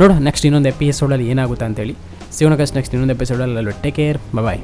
ನೋಡೋ ನೋಡು ನೆಕ್ಸ್ಟ್ ಇನ್ನೊಂದು ಎಪಿಸೋಡಲ್ಲಿ ಏನಾಗುತ್ತೆ ಅಂತೇಳಿ. ಸಿಗೋಣ ನೆಕ್ಸ್ಟ್ ಇನ್ನೊಂದು ಎಪಿಸೋಡಲ್ಲಿ ಟೇಕ್ ಕೇರ್ ಬಾಯ್